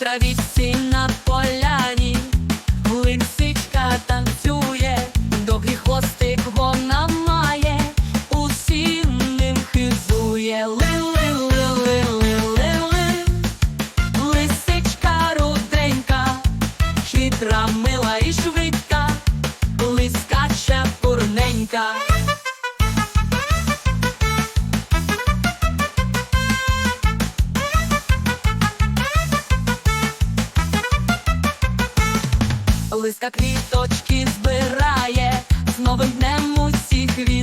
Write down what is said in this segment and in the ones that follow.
травіці на поляні, лисичка танцює, довгий хвостик вона має, усім ним хизує. Березка квіточки збирає з новим днем усіх віт.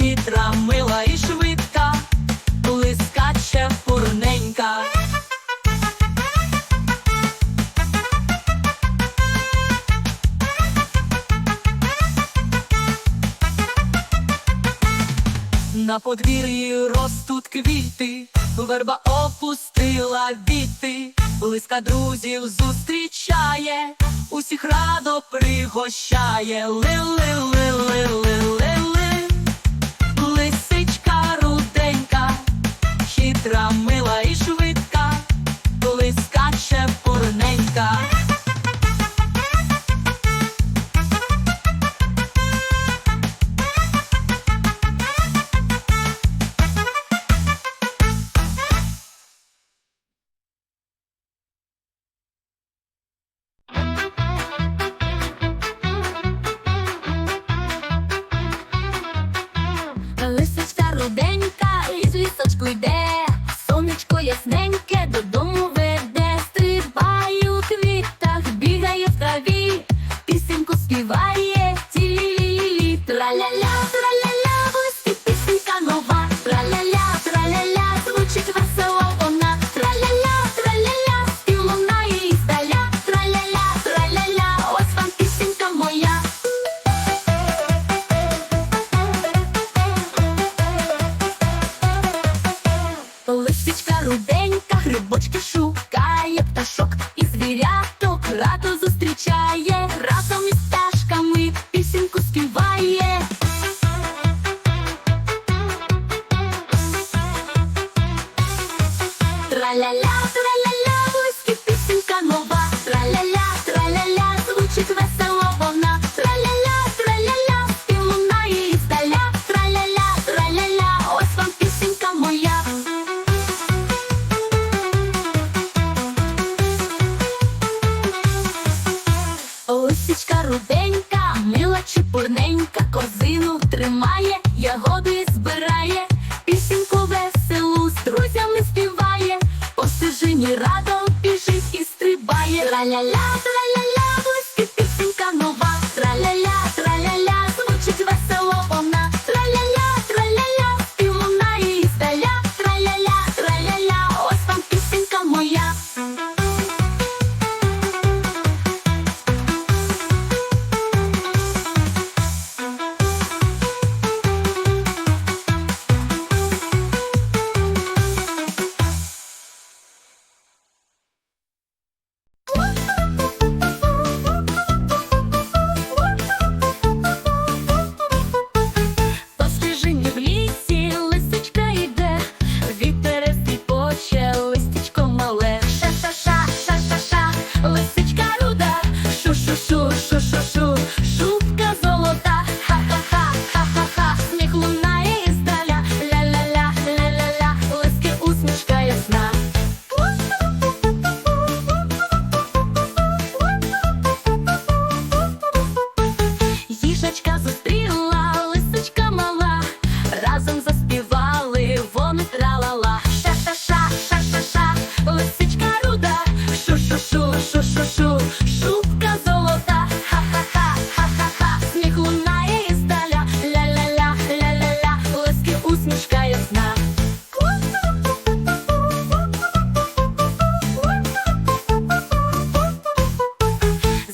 хитра, мила і швидка, блискаче пурненька. На подвір'ї ростуть квіти, верба опустила віти, близька друзів зустрічає, усіх радо пригощає. Ли-ли-ли-ли-ли хитра, мила і la la. la la la sh sh sh усмішка ясна.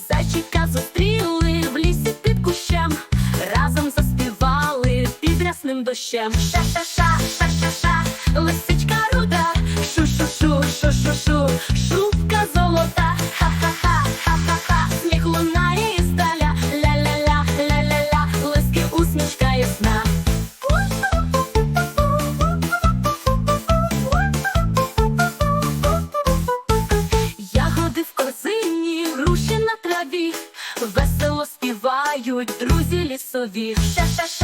Зайчика зустріли в лісі під кущем, разом заспівали під рясним дощем. Ша-ша-ша, ша-ша-ша, лисичка руда, шу-шу-шу, шу-шу-шу, шубка золота. Весело друзі лісові. Ша-ша-ша,